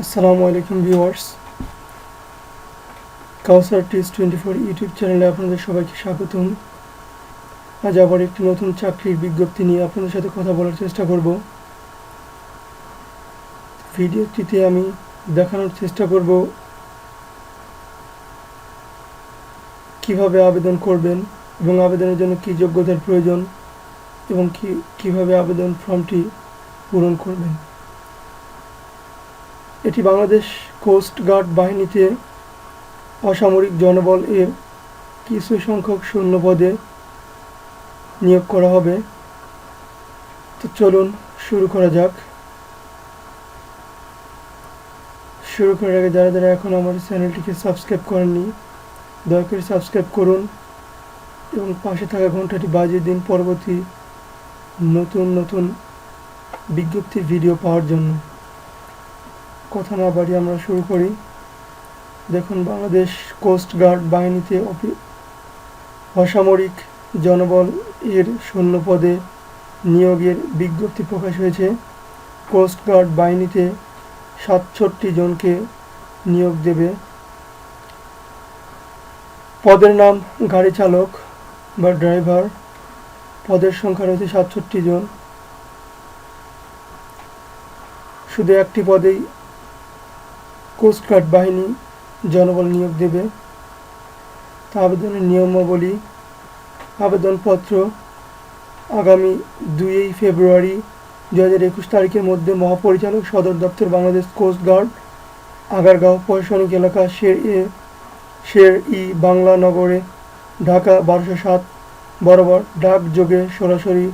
আসসালামু আলাইকুম ভিউয়ার্স। কাউসার টিস টোয়েন্টি ফোর ইউটিউব চ্যানেলে আপনাদের সবাইকে স্বাগতম। আজ আবার একটি নতুন চাকরির বিজ্ঞপ্তি নিয়ে আপনাদের সাথে কথা বলার চেষ্টা করব। ভিডিওটিতে আমি দেখানোর চেষ্টা করব কীভাবে আবেদন করবেন এবং আবেদনের জন্য কী যোগ্যতার প্রয়োজন এবং কি, কীভাবে আবেদন ফর্মটি পূরণ করবেন। এটি বাংলাদেশ কোস্ট গার্ড বাহিনীতে অসামরিক জনবল এর কিছু সংখ্যক শূন্য পদে নিয়োগ করা হবে। তো চলুন শুরু করা যাক। শুরু করার আগে যারা যারা এখন আমার চ্যানেলটিকে সাবস্ক্রাইব করেননি, দয়া করে সাবস্ক্রাইব করুন এবং পাশে থাকা ঘন্টাটি বাজিয়ে দিন পরবর্তী নতুন নতুন বিজ্ঞপ্তির ভিডিও পাওয়ার জন্য। কথা না বাড়িয়ে আমরা শুরু করি। দেখুন, বাংলাদেশ কোস্ট গার্ড বাহিনীতে অসামরিক জনবল এর শূন্য পদে নিয়োগের বিজ্ঞপ্তি প্রকাশ হয়েছে। কোস্ট গার্ড বাহিনীতে সাতষট্টি জনকে নিয়োগ দেবে। পদের নাম গাড়ি চালক বা ড্রাইভার। পদের সংখ্যা রয়েছে সাতষট্টি জন। শুধু একটি পদেই কোস্টগার্ড বাহিনী জনবল নিয়োগ দেবে। আবেদনের নিয়মাবলী, আবেদনপত্র আগামী দুই ফেব্রুয়ারি দু হাজার একুশ তারিখের মধ্যে মহাপরিচালক সদর দপ্তর বাংলাদেশ কোস্টগার্ড, আগারগাঁও প্রশাসনিক এলাকা শের এ, শের ই বাংলা নগরে ঢাকা বারোশো সাত, বরাবর ডাক যোগে সরাসরি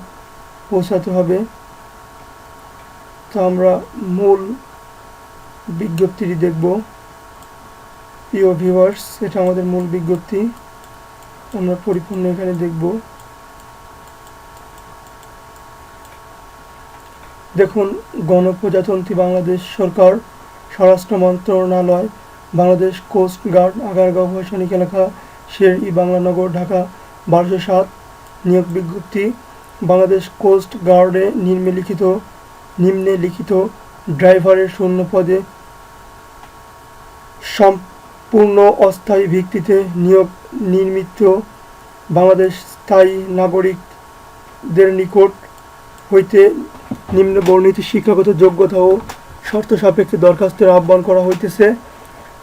পৌঁছাতে হবে। তো আমরা মূল বিজ্ঞপ্তিটি দেখব। প্রিয় ভিউয়ার্স এটা আমাদের মূল বিজ্ঞপ্তি। আমরা পরিপূর্ণ এখানে দেখব। দেখুন, গণপ্রজাতন্ত্রী বাংলাদেশ সরকার, স্বরাষ্ট্র মন্ত্রণালয়, বাংলাদেশ কোস্ট গার্ড, আগারগাঁও প্রশাসনিক এলাকা শের ই বাংলানগর, ঢাকা, বারোশো সাত নিয়োগ বিজ্ঞপ্তি। বাংলাদেশ কোস্ট গার্ডে নিম্নলিখিত নিম্নে লিখিত ড্রাইভারের শূন্য পদে সম্পূর্ণ অস্থায়ী ভিত্তিতে নিয়োগ নির্মিত বাংলাদেশ স্থায়ী নাগরিকদের নিকট হইতে নিম্ন বর্ণিত শিক্ষাগত যোগ্যতা ও শর্ত সাপেক্ষে দরখাস্তের আহ্বান করা হইতেছে।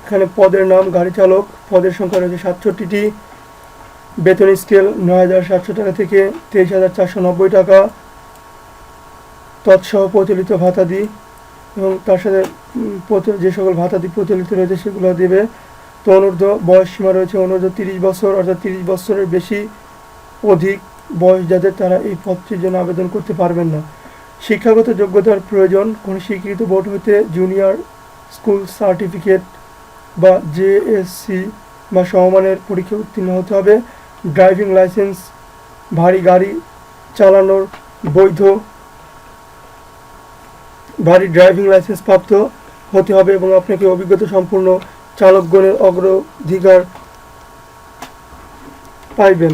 এখানে পদের নাম, গাড়ি চালক, পদের সংখ্যা রয়েছে সাতষট্টিটি। বেতন স্কেল নয় হাজার সাতশো টাকা থেকে তেইশ হাজার চারশো নব্বই টাকা। তৎসহ প্রচলিত ভাতাদি এবং তার সাথে যে সকল ভাতাদি প্রচলিত রয়েছে সেগুলো দেবে। তো অনূর্ধ্ব বয়স সীমা রয়েছে অনূর্ধ্ব তিরিশ বছর, অর্থাৎ তিরিশ বছরের বেশি অধিক বয়স যাদের তারা এই পদটির জন্য আবেদন করতে পারবেন না। শিক্ষাগত যোগ্যতার প্রয়োজন, কোনো স্বীকৃত বোর্ড হতে জুনিয়র স্কুল সার্টিফিকেট বা জেএসসি বা সমমানের পরীক্ষা উত্তীর্ণ হতে হবে। ড্রাইভিং লাইসেন্স, ভারী গাড়ি চালানোর বৈধ ভারী ড্রাইভিং লাইসেন্স প্রাপ্ত হতে হবে এবং আপনাকে অভিজ্ঞতা সম্পূর্ণ চালকগণের অগ্রাধিকার পাইবেন।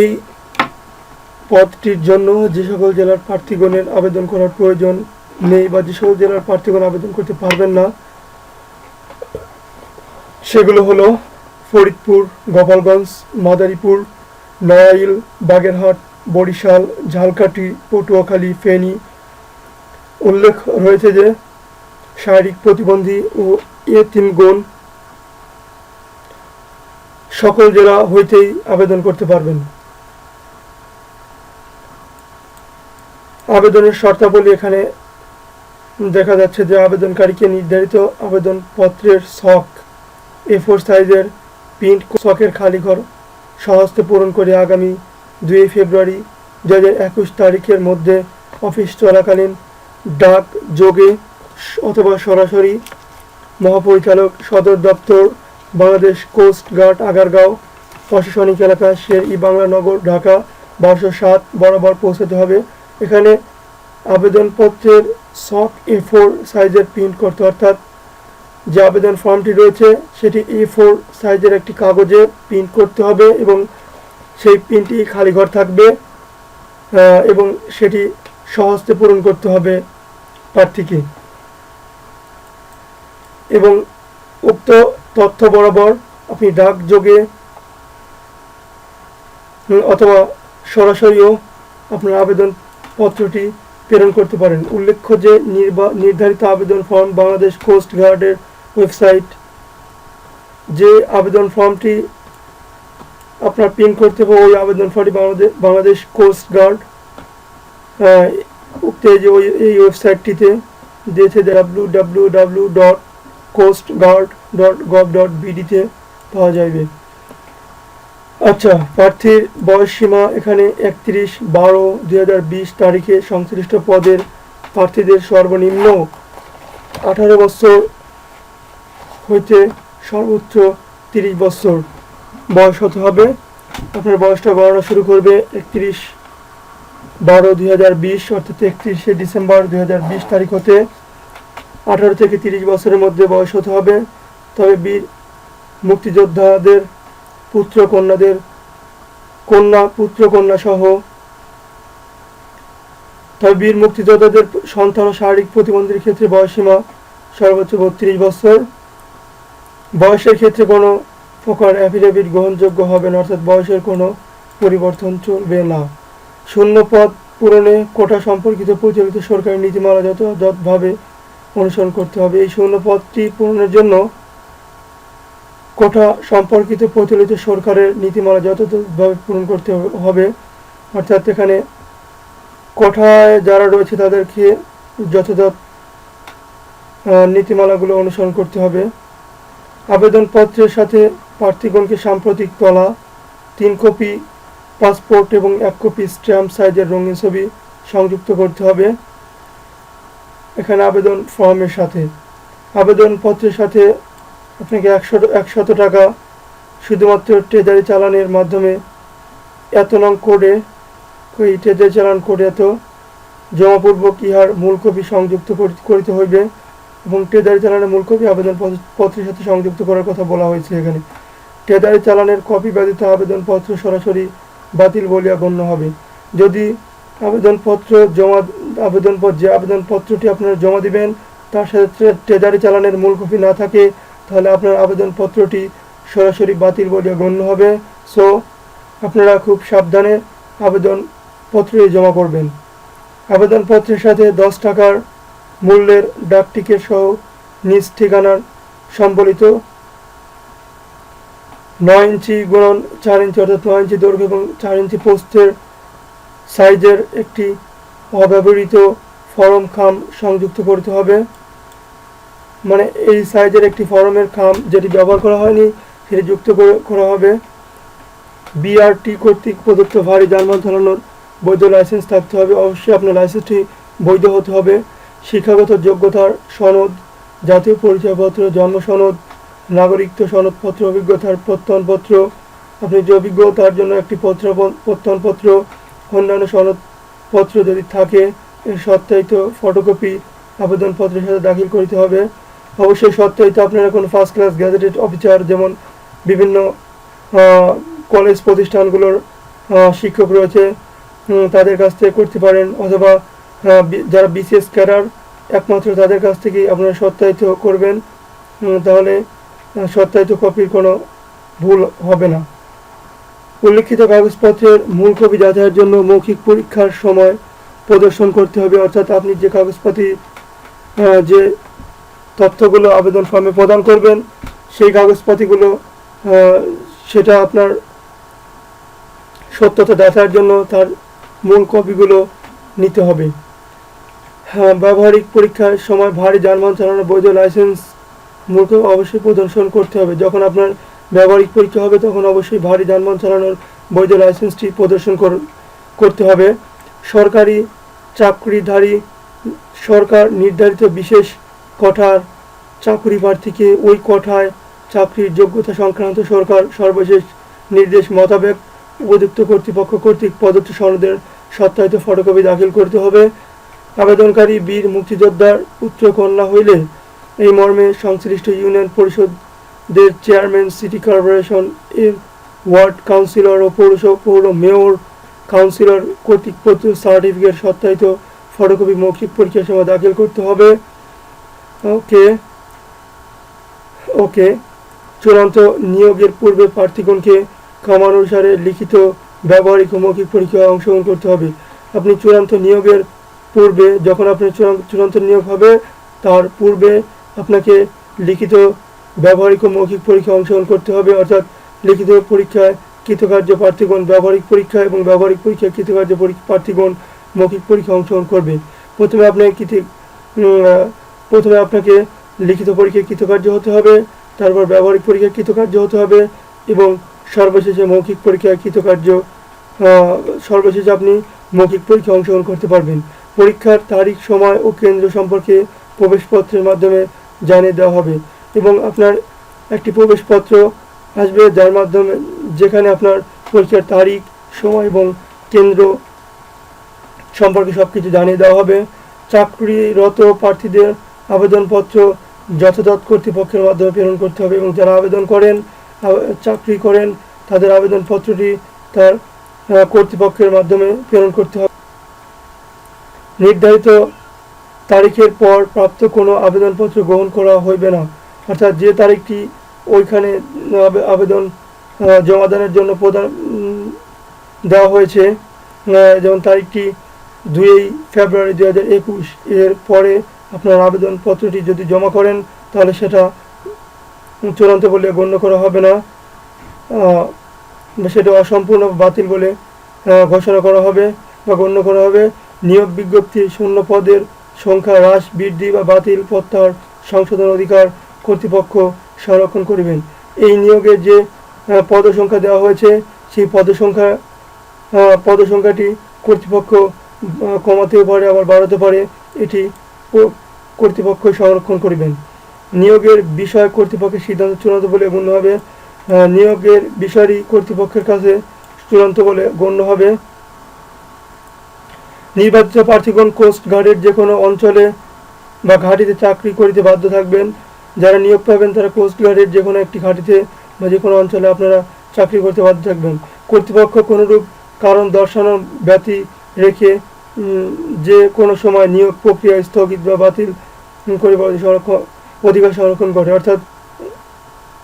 এই পদটির জন্য যে সকল জেলার প্রার্থীগণের আবেদন করার প্রয়োজন নেই বা যে সকল জেলার প্রার্থীগণ আবেদন করতে পারবেন না, সেগুলো হলো ফরিদপুর, গোপালগঞ্জ, মাদারীপুর নড়াইল বাগেরহাট বরিশাল, ঝালকাঠি, পটুয়াখালী, ফেনী উল্লেখ রয়েছে যে শারীরিক প্রতিবন্ধী ও এতিমগণ সকল জেলা হইতেই আবেদন করতে পারবেন। আবেদনের শর্তাবলী এখানে দেখা যাচ্ছে যে আবেদনকারীকে নির্ধারিত আবেদন পত্রের ছক এ ফোর সাইজের প্রিন্ট ছকের খালি ঘর, সহস্তে পূরণ করে আগামী দুই ফেব্রুয়ারি দু হাজার একুশ তারিখের মধ্যে অফিস চলাকালীন ডাক যোগে অথবা সরাসরি মহাপরিচালক সদর দপ্তর বাংলাদেশ কোস্ট গার্ড আগারগাঁও প্রশাসনিক এলাকা শের ই বাংলানগর ঢাকা বারোশো সাত বরাবর পৌঁছাতে হবে। এখানে আবেদনপত্রের সক এ ফোর সাইজের প্রিন্ট করতে অর্থাৎ যে আবেদন ফর্মটি রয়েছে সেটি এ ফোর সাইজের একটি কাগজে প্রিন্ট করতে হবে এবং সেই পিনটি খালি ঘর থাকবে এবং সেটি সহজতে পূরণ করতে হবে প্রার্থীকে। এবং উক্ত তথ্য বরাবর আপনি ডাকযোগে উম, অথবা সরাসরিও আপনার আবেদন পত্রটি প্রেরণ করতে পারেন। উল্লেখ্য যে নির্বা- নির্ধারিত আবেদন ফর্ম বাংলাদেশ কোস্ট গার্ডের ওয়েবসাইট যে আবেদন ফর্মটি আপনার প্রিন্ট করতে হবে। ওই আবেদন ফর্মটি বাংলাদেশ বাংলাদেশ কোস্ট গার্ড উক্ত যে ওই, এই ওয়েবসাইটটিতে দিয়েছে W W W dot coast guard dot gov dot বিডিতে পাওয়া যাবে আচ্ছা প্রার্থীর বয়স সীমা এখানে একত্রিশ বারো দুই হাজার বিশ তারিখে সংশ্লিষ্ট পদের প্রার্থীদের সর্বনিম্ন আঠারো বছর হইতে সর্বোচ্চ তিরিশ বছর। বয়স হতে হবে? আপনার বয়সটা গণনা শুরু করবে একত্রিশ বারো দুই হাজার বিশ, অর্থাৎ একত্রিশে ডিসেম্বর দুই হাজার বিশ তারিখ হতে। আঠারো থেকে তিরিশ বছরের মধ্যে বয়স হতে হবে। তবে বীর মুক্তিযোদ্ধাদের, পুত্র কন্যাদের, কন্যা, পুত্র কন্যা সহ। তবে বীর মুক্তিযোদ্ধাদের সন্তান ও শারীরিক প্রতিবন্ধীর ক্ষেত্রে বয়সীমা সর্বোচ্চ বত্রিশ বছর। বয়সের ক্ষেত্রে কোনো প্রকার অ্যাফিডেভিট গ্রহণযোগ্য হবে না, অর্থাৎ বয়সের কোনো পরিবর্তন চলবে না। শূন্য পদ পূরণে কোটা সম্পর্কিত প্রচলিত সরকারি নীতিমালা যথাযথভাবে অনুসরণ করতে হবে, এই শূন্য পদটি পূরণের জন্য কোটা সম্পর্কিত প্রচলিত সরকারের নীতিমালা যথাযথভাবে পূরণ করতে হবে, অর্থাৎ এখানে কোঠায় যারা রয়েছে তাদেরকে যথাযথ নীতিমালাগুলো অনুসরণ করতে হবে। আবেদনপত্রের সাথে প্রার্থীগণকে সাম্প্রতিক তলা তিন কপি, পাসপোর্ট এবং এক কপি স্ট্যাম্প সাইজের রঙিন ছবি সংযুক্ত করতে হবে। এখানে আবেদন ফর্মের সাথে। আবেদনপত্রের সাথে আপনাকে একশো, একশত টাকা শুধুমাত্র ট্রেজারি চালানের মাধ্যমে এত নং কোডে এই ট্রেজারি চালান কোডে এত জমাপূর্বক ইহার মূল কপি সংযুক্ত করি- করিতে হইবে এবং ট্রেজারি চালানের মূল কপি আবেদন পত্রের সাথে সংযুক্ত করার কথা বলা হয়েছে এখানে। ট্রেজারি চালানের কপি ব্যতীত আবেদনপত্র সরাসরি বাতিল বলিয়া গণ্য হবে। যদি আবেদনপত্র জমা, আবেদনপত্র যে আবেদনপত্রটি আপনারা জমা দিবেন, তার সাথে ট্রেজারি চালানের মূল কপি না থাকে, তাহলে আপনার আবেদনপত্রটি সরাসরি বাতিল বলিয়া গণ্য হবে। সো আপনারা খুব সাবধানে আবেদনপত্রটি জমা করবেন। আবেদনপত্রের সাথে দশ টাকার মূল্যের ডাকটিকিট সহ নিজ ঠিকানার সম্বলিত নয় ইঞ্চি গুণন চার ইঞ্চি, অর্থাৎ নয় ইঞ্চি দৈর্ঘ্য এবং চার ইঞ্চি পোস্টের সাইজের একটি অব্যবহৃত ফরম খাম সংযুক্ত করতে হবে। মানে এই সাইজের একটি ফরমের খাম যেটি ব্যবহার করা হয়নি, সেটি যুক্ত করে হবে। বিআরটি কর্তৃক প্রদত্ত ভারী যানবাহন চালানোর বৈধ লাইসেন্স থাকতে হবে। অবশ্যই আপনার লাইসেন্সটি বৈধ হতে হবে। শিক্ষাগত যোগ্যতার সনদ, জাতীয় পরিচয়পত্র, জন্ম সনদ নাগরিকত্ব সনদপত্র, অভিজ্ঞতার প্রত্যয়নপত্র, আপনি যে অভিজ্ঞ তার জন্য একটি পত্র প্রত্যয়নপত্র, অন্যান্য সনদপত্র যদি থাকে, এর সত্যায়িত ফটোকপি, আবেদনপত্রের সাথে দাখিল করতে হবে। অবশ্যই সত্যায়িত আপনারা কোনো ফার্স্ট ক্লাস গ্যাজেটেড অফিসার যেমন বিভিন্ন কলেজ প্রতিষ্ঠানগুলোর শিক্ষক রয়েছে তাদের কাছ থেকে করতে পারেন অথবা যারা বিসিএস ক্যাডার একমাত্র তাদের কাছ থেকেই আপনারা সত্যায়িত করবেন। তাহলে সত্যায়িত কপির কোনো ভুল হবে না। উল্লিখিত কাগজপত্রের মূল কপি যাচাইয়ের জন্য মৌখিক পরীক্ষার সময় প্রদর্শন করতে হবে, অর্থাৎ আপনি যে কাগজপাতি যে তথ্যগুলো আবেদন ফর্মে প্রদান করবেন, সেই কাগজপাতিগুলো সেটা আপনার সত্যতা যাচাইয়ের জন্য তার মূল কপিগুলো নিতে হবে। হ্যাঁ ব্যবহারিক পরীক্ষার সময় ভারী যানবাহন চালানোর বৈধ লাইসেন্স মূল কপি অবশ্যই প্রদর্শন করতে হবে। যখন আপনার ব্যবহারিক পরীক্ষা হবে, তখন অবশ্যই ভারী যানবাহন চালানোর বৈধ লাইসেন্সটি প্রদর্শন করতে হবে। সরকারি চাকরিধারী, সরকার নির্ধারিত বিশেষ কোঠার চাকরি প্রার্থীকে ওই কোঠায় চাকরির যোগ্যতা সংক্রান্ত সরকার সর্বশেষ নির্দেশ মোতাবেক উপযুক্ত কর্তৃপক্ষ কর্তৃক প্রদত্ত সনদের সত্যায়িত ফটোকপি দাখিল করতে হবে। আবেদনকারী বীর মুক্তিযোদ্ধার পুত্র কন্যা হইলে এই মর্মে সংশ্লিষ্ট ইউনিয়ন পরিষদের চেয়ারম্যান, সিটি কর্পোরেশন এর ওয়ার্ড কাউন্সিলর ও পৌরসভা পৌর মেয়র কাউন্সিলর কর্তৃক সার্টিফিকেট সত্যায়িত ফটোকপি মৌখিক পরীক্ষার সময় দাখিল করতে হবে। ওকে। ওকে। চূড়ান্ত নিয়োগের পূর্বে প্রার্থীগণকে ক্রমানুসারে লিখিত ব্যবহারিক ও মৌখিক পরীক্ষায় অংশগ্রহণ করতে হবে। আপনি চূড়ান্ত নিয়োগের পূর্বে যখন চূড়ান্ত- চূড়ান্ত নিয়োগ হবে, তার পূর্বে আপনাকে লিখিত ব্যবহারিক ও মৌখিক পরীক্ষায় অংশগ্রহণ করতে হবে, অর্থাৎ লিখিত পরীক্ষায় কৃতকার্য প্রার্থীগণ ব্যবহারিক পরীক্ষা এবং ব্যবহারিক পরীক্ষায় কৃতকার্য পরী- প্রার্থীগণ মৌখিক পরীক্ষা অংশগ্রহণ করবে। প্রথমে আপনাকে কৃতি প্রথমে আপনাকে লিখিত পরীক্ষায় কৃতকার্য হতে হবে, তারপর ব্যবহারিক পরীক্ষায় কৃতকার্য হতে হবে এবং সর্বশেষে মৌখিক পরীক্ষায় কৃতকার্য সর্বশেষে আপনি মৌখিক পরীক্ষায় অংশগ্রহণ করতে পারবেন। পরীক্ষার তারিখ, সময় ও কেন্দ্র সম্পর্কে প্রবেশপত্রের মাধ্যমে জানিয়ে দেওয়া হবে। এবং আপনার একটি প্রবেশপত্র আসবে, যার মাধ্যমে যেখানে আপনার পরীক্ষার তারিখ, সময় এবং কেন্দ্র সম্পর্কে সব কিছু জানিয়ে দেওয়া হবে। চাকরিরত প্রার্থীদের আবেদনপত্র যথাযথ কর্তৃপক্ষের মাধ্যমে প্রেরণ করতে হবে এবং যারা আবেদন করেন চাকরি করেন, তাদের আবেদনপত্রটি তার কর্তৃপক্ষের মাধ্যমে প্রেরণ করতে হবে। নির্ধারিত তারিখের পর প্রাপ্ত কোনো আবেদনপত্র গ্রহণ করা হইবে না। অর্থাৎ যে তারিখটি ওইখানে আবেদন জমাদানের জন্য প্রদান দেওয়া হয়েছে যেমন তারিখটি দুই ফেব্রুয়ারি দুই হাজার একুশ, এর পরে আপনার আবেদনপত্রটি যদি জমা করেন, তাহলে সেটা চূড়ান্ত বলে গণ্য করা হবে না। সেটা অসম্পূর্ণ বাতিল বলে ঘোষণা করা হবে বা গণ্য করা হবে। নিয়োগ বিজ্ঞপ্তি শূন্য পদের সংখ্যা হ্রাস বৃদ্ধি বা বাতিল প্রত্যাহার সংশোধন অধিকার কর্তৃপক্ষ সংরক্ষণ করিবেন। এই নিয়োগের যে আহ, পদ সংখ্যা দেওয়া হয়েছে সেই পদ সংখ্যা পদ সংখ্যাটি কর্তৃপক্ষ কমাতেও পারে আবার বাড়াতে পারে এটি কর্তৃপক্ষ সংরক্ষণ করিবেন। নিয়োগের বিষয় কর্তৃপক্ষের সিদ্ধান্ত চূড়ান্ত বলে গণ্য হবে। নিয়োগের বিষয়টি কর্তৃপক্ষের কাছে চূড়ান্ত বলে গণ্য হবে। নির্বাচিত প্রার্থীগণ কোস্ট গার্ডের যে কোনো অঞ্চলে বা ঘাঁটিতে চাকরি করিতে বাধ্য থাকবেন। যারা নিয়োগ পাবেন তারা কোস্ট গার্ডের যে কোনো একটি ঘাঁটিতে বা যে কোনো অঞ্চলে আপনারা চাকরি করতে বাধ্য থাকবেন। কর্তৃপক্ষ কোনোরূপ কারণ দর্শানোর ব্যতি রেখে যে কোনো সময় নিয়োগ প্রক্রিয়া স্থগিত বা বাতিল করে সংরক্ষণ, অধিকার সংরক্ষণ করে। অর্থাৎ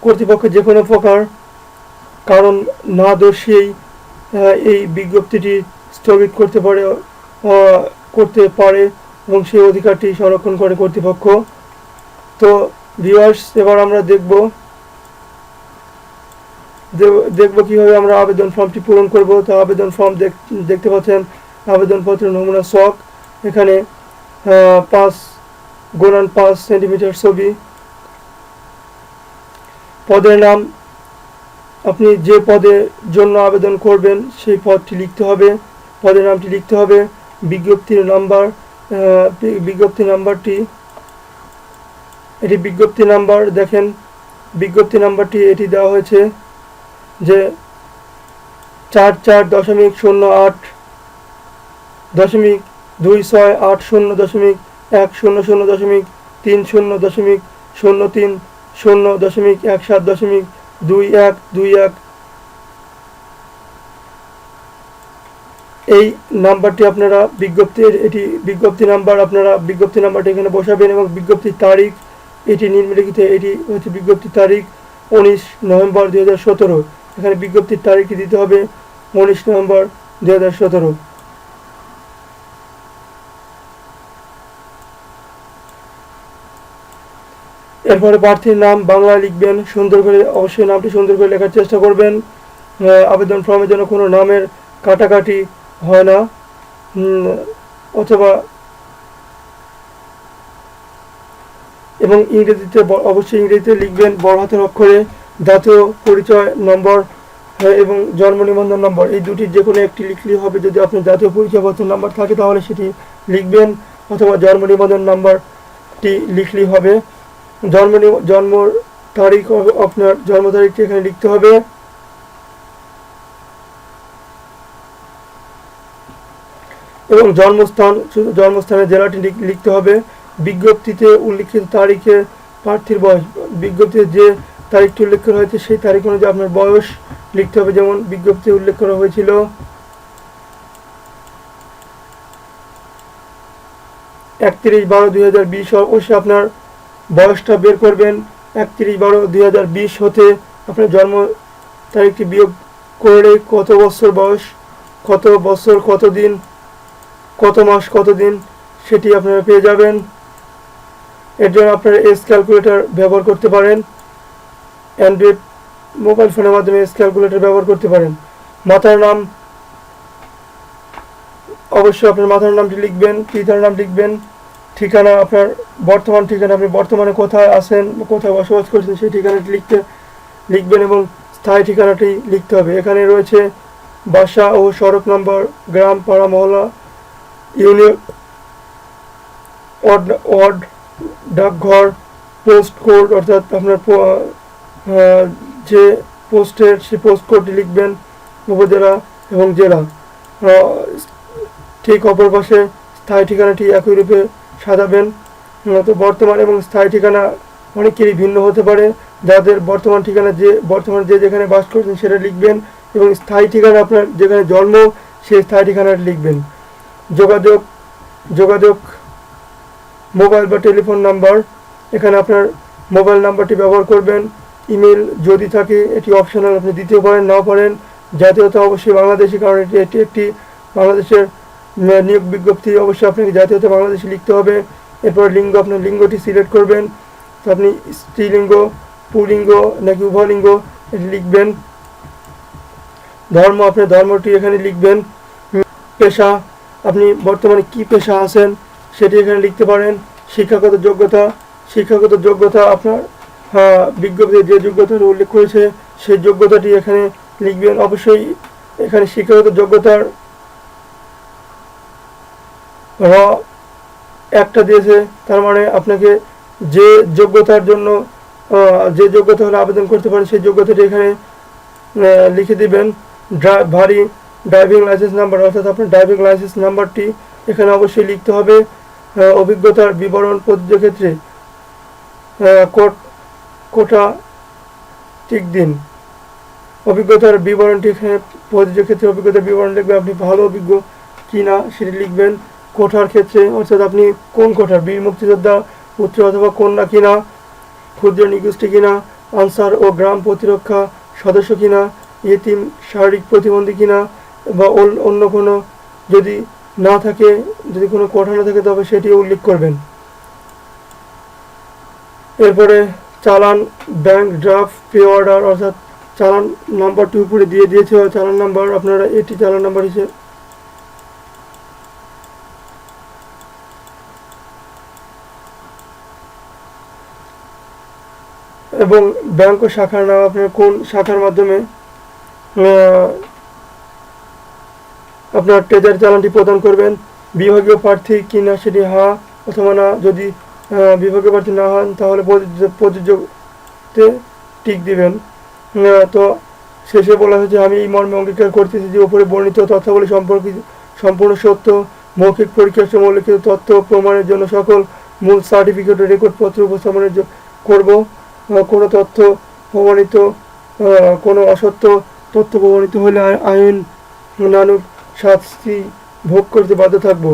কর্তৃপক্ষ যে কোনো প্রকার কারণ না দর্শিয়েই এই বিজ্ঞপ্তিটি স্থগিত করতে পারে। করতে পারে এবং সেই অধিকারটি সংরক্ষণ করে কর্তৃপক্ষ। তো ভিউয়ার্স এবার আমরা দেখব দেখব কীভাবে আমরা আবেদন ফর্মটি পূরণ করব। তো আবেদন ফর্ম দেখতে পাচ্ছেন, আবেদনপত্রের নমুনা শখ এখানে পাঁচ, গোনান পাঁচ সেন্টিমিটার ছবি। পদের নাম, আপনি যে পদের জন্য আবেদন করবেন সেই পদটি লিখতে হবে। পদের নামটি লিখতে হবে। বিজ্ঞপ্তির নাম্বার বিজ্ঞপ্তি নাম্বারটি, এটি বিজ্ঞপ্তি নাম্বার, দেখেন, বিজ্ঞপ্তি নাম্বারটি এটি দেওয়া হয়েছে যে চার চার দশমিক শূন্য আট দশমিক দুই ছয় আট শূন্য দশমিক এক শূন্য শূন্য দশমিক তিন শূন্য দশমিক শূন্য তিন শূন্য দশমিক এক সাত দশমিক দুই এক দুই এক এই নাম্বারটি আপনারা বিজ্ঞপ্তির, এটি বিজ্ঞপ্তি নাম্বার, আপনারা বিজ্ঞপ্তি নাম্বারটি এখানে বসাবেন এবং বিজ্ঞপ্তির তারিখ, এটি নিম্নলিখিত, এটি হচ্ছে বিজ্ঞপ্তির তারিখ উনিশ নভেম্বর দু হাজার সতেরো। এখানে বিজ্ঞপ্তির তারিখটি দিতে হবে উনিশ নভেম্বর দু হাজার সতেরো। এরপরে প্রার্থীর নাম বাংলায় লিখবেন, সুন্দর করে, অবশ্যই নামটি সুন্দর করে লেখার চেষ্টা করবেন। আবেদন ফর্মের জন্য কোনো নামের কাটাকাটি হয় না অথবা এবং ইংরেজিতে অবশ্যই ইংরেজিতে লিখবেন, বড় হাতের অক্ষরে জাতীয় পরিচয় নম্বর এবং জন্ম নিবন্ধন নম্বর। এই দুটির যে কোনো একটি লিখলেই হবে। যদি আপনার জাতীয় পরিচয়পত্র নাম্বার থাকে, তাহলে সেটি লিখবেন, অথবা জন্ম নিবন্ধন নাম্বারটি লিখলেই হবে। জন্ম জন্ম তারিখ আপনার জন্ম তারিখটি এখানে লিখতে হবে। এবং জন্মস্থান, শুধু জন্মস্থানের জেলাটি লিখতে হবে। বিজ্ঞপ্তিতে উল্লিখিত তারিখে প্রার্থীর বয়স, বিজ্ঞপ্তিতে যে তারিখটি উল্লেখ করা হয়েছে সেই তারিখ অনুযায়ী আপনার বয়স লিখতে হবে। যেমন বিজ্ঞপ্তিতে উল্লেখ করা হয়েছিল একত্রিশ বারো দুই হাজার বিশ আপনার বয়সটা বের করবেন। একত্রিশ বারো দুই হতে আপনার জন্ম তারিখটি বিয়োগ করে কত বছর বয়স, কত বছর, কত দিন কত মাস কত দিন সেটি আপনারা পেয়ে যাবেন। এর জন্য আপনারা এস ক্যালকুলেটর ব্যবহার করতে পারেন। অ্যান্ড্রয়েড মোবাইল ফোনের মাধ্যমে এস ক্যালকুলেটর ব্যবহার করতে পারেন। মাথার নাম, অবশ্যই আপনার মাথার নামটি লিখবেন, পিতার নাম লিখবেন। ঠিকানা, আপনার বর্তমান ঠিকানা, আপনি বর্তমানে কোথায় আছেন, কোথায় বসবাস করছেন, সেই ঠিকানাটি লিখতে, লিখবেন এবং স্থায়ী ঠিকানাটি লিখতে হবে। এখানে রয়েছে বাসা ও সড়ক নম্বর, গ্রাম, পাড়া, মহল্লা ইউনিয়ন ওয়ার্ড ওয়ার্ড, ডাকঘর, পোস্ট কোড, অর্থাৎ আপনার যে পোস্টের সেই পোস্ট কোডটি লিখবেন উপজেলা এবং জেলা। ঠিক অপর পাশে স্থায়ী ঠিকানাটি একই রূপে সাজাবেন। তো বর্তমান এবং স্থায়ী ঠিকানা অনেকেরই ভিন্ন হতে পারে। যাদের বর্তমান ঠিকানা যে, বর্তমানে যে যেখানে বাস করছেন সেটা লিখবেন এবং স্থায়ী ঠিকানা আপনার যেখানে জন্ম সেই স্থায়ী ঠিকানাটি লিখবেন। যোগাযোগ যোগাযোগ, মোবাইল বা টেলিফোন নাম্বার। এখানে আপনার মোবাইল নাম্বারটি ব্যবহার করবেন। ইমেল যদি থাকে, এটি অপশনাল, আপনি দিতেও পারেন, নাও পারেন। জাতীয়তা অবশ্যই বাংলাদেশি, কারণ এটি এটি একটি বাংলাদেশের নিয়োগ বিজ্ঞপ্তি। অবশ্যই আপনাকে জাতীয়তা বাংলাদেশে লিখতে হবে। এরপর লিঙ্গ আপনার লিঙ্গটি সিলেক্ট করবেন। তো আপনি স্ত্রীলিঙ্গ, পুলিঙ্গ নাকি উভয়লিঙ্গ, এটি লিখবেন। ধর্ম, আপনার ধর্মটি এখানে লিখবেন। পেশা আপনি বর্তমানে কি পেশা আছেন সেটি এখানে লিখতে পারেন। শিক্ষাগত যোগ্যতা শিক্ষাগত যোগ্যতা আপনার আহ, বিজ্ঞপ্তিতে যে যোগ্যতার উল্লেখ করেছে সেই যোগ্যতাটি এখানে লিখবেন। অবশ্যই এখানে শিক্ষাগত যোগ্যতার র একটা দিয়েছে তার মানে আপনাকে যে যোগ্যতার জন্য যে যোগ্যতা হলে আবেদন করতে পারেন সেই যোগ্যতাটি এখানে লিখে দিবেন। ড্রা- ভারী ড্রাইভিং লাইসেন্স নাম্বার অর্থাৎ আপনার ড্রাইভিং লাইসেন্স নাম্বারটি এখানে অবশ্যই লিখতে হবে অভিজ্ঞতার বিবরণ প্রযোজ্য ক্ষেত্রে কোট, কোটা ঠিক দিন। অভিজ্ঞতার বিবরণটি এখানে প্রযোজ্য ক্ষেত্রে অভিজ্ঞতার বিবরণ লিখবেন, আপনি ভালো অভিজ্ঞ কি না সেটি লিখবেন। কোঠার ক্ষেত্রে, অর্থাৎ আপনি কোন কোঠার বীর মুক্তিযোদ্ধা, পুত্র অথবা কন্যা কিনা, ক্ষুদ্র নিগোষ্ঠী কিনা, আনসার ও গ্রাম প্রতিরক্ষা সদস্য কিনা ইয়েতিম শারীরিক প্রতিবন্ধী কিনা বা অন- অন্য কোনো যদি না থাকে, যদি কোনো কোঠা না থাকে, তবে সেটি উল্লেখ করবেন। এরপরে চালান ব্যাংক ড্রাফট পে অর্ডার, অর্থাৎ চালান নাম্বারটি উপরে দিয়ে দিয়েছে। চালান নাম্বার আপনারা এটি চালান নাম্বার হিসেবে এবং ব্যাংক ও শাখার নাম আপনার কোন শাখার মাধ্যমে আপনার ট্রেজার চালানটি প্রদান করবেন, বিভাগীয় প্রার্থী কিনা সেটি হা অথবা না, যদি বিভাগীয় প্রার্থী না হন, তাহলে প্রযোজ্য- প্রযোজ্যতে টিক দিবেন। তো শেষে বলা হয়েছে, আমি এই মর্মে অঙ্গীকার করতেছি যে উপরে বর্ণিত তথ্যাবলী সম্পর্কিত, সম্পূর্ণ সত্য, মৌখিক পরীক্ষার সময় উল্লেখিত তথ্য প্রমাণের জন্য সকল মূল সার্টিফিকেট রেকর্ডপত্র উপস্থাপনের করব। কোনো তথ্য প্রমাণিত কোনো অসত্য তথ্য প্রমাণিত হলে আইন নানুক শাস্তি ভোগ করতে বাধ্য থাকব।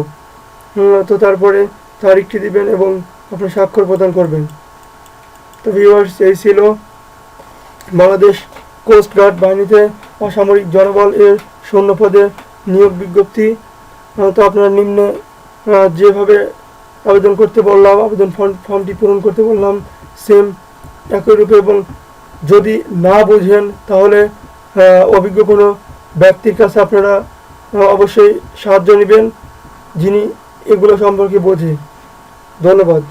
তো তারপরে তারিখটি দিবেন এবং আপনার স্বাক্ষর প্রদান করবেন। তো ভিউয়ার্স এই ছিল বাংলাদেশ কোস্ট গার্ড বাহিনীতে অসামরিক জনবল এর শূন্য পদে নিয়োগ বিজ্ঞপ্তি। তো আপনার নিম্নে যেভাবে আবেদন করতে বললাম, আবেদন ফর্ম, ফর্মটি পূরণ করতে বললাম সেম একই রূপে এবং যদি না বুঝেন, তাহলে অভিজ্ঞ কোনো ব্যক্তির কাছে আপনারা অবশ্যই সাহায্য নেবেন যিনি এগুলো সম্পর্কে বোঝে। ধন্যবাদ।